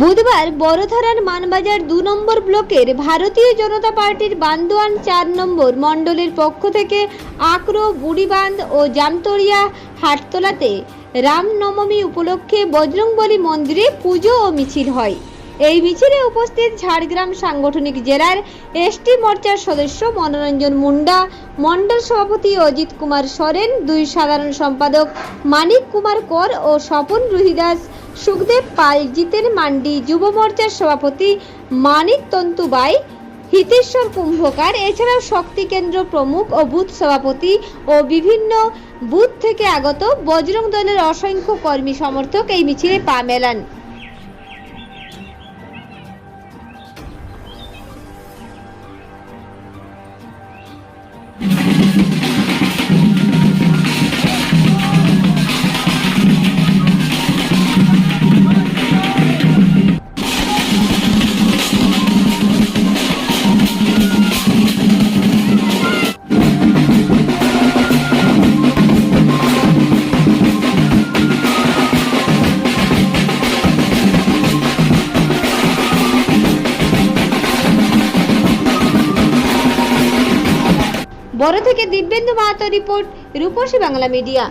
বুধবার বড়ধারার মানবাজার দু নম্বর ব্লকের ভারতীয় জনতা পার্টির বান্দোয়ান চার নম্বর মণ্ডলের পক্ষ থেকে আকরো বুড়িবাঁধ ও জামতরিয়া হাটতলাতে রামনবমী উপলক্ষে বজরংবলী মন্দিরে পুজো ও মিছিল হয়। এই মিছিলে উপস্থিত ঝাড়গ্রাম সাংগঠনিক জেলার এসটি মোর্চার সদস্য মনোরঞ্জন মুন্ডা মণ্ডল সভাপতি অজিত কুমার সরেন, দুই সাধারণ সম্পাদক মানিক কুমার কর ও স্বপন রুহিদাস সুখদেব পাল, জিতেন মান্ডি, যুব মোর্চার সভাপতি মানিক তন্তুবাই, হিতেশ্বর কুম্ভকার, এছাড়াও শক্তি কেন্দ্র প্রমুখ ও বুথ সভাপতি ও বিভিন্ন বুথ থেকে আগত বজরং দলের অসংখ্য কর্মী সমর্থক এই মিছিলে পা মেলান। বড় থেকে দিব্যেন্দু মাহাতো রিপোর্ট রূপসী বাংলা মিডিয়া।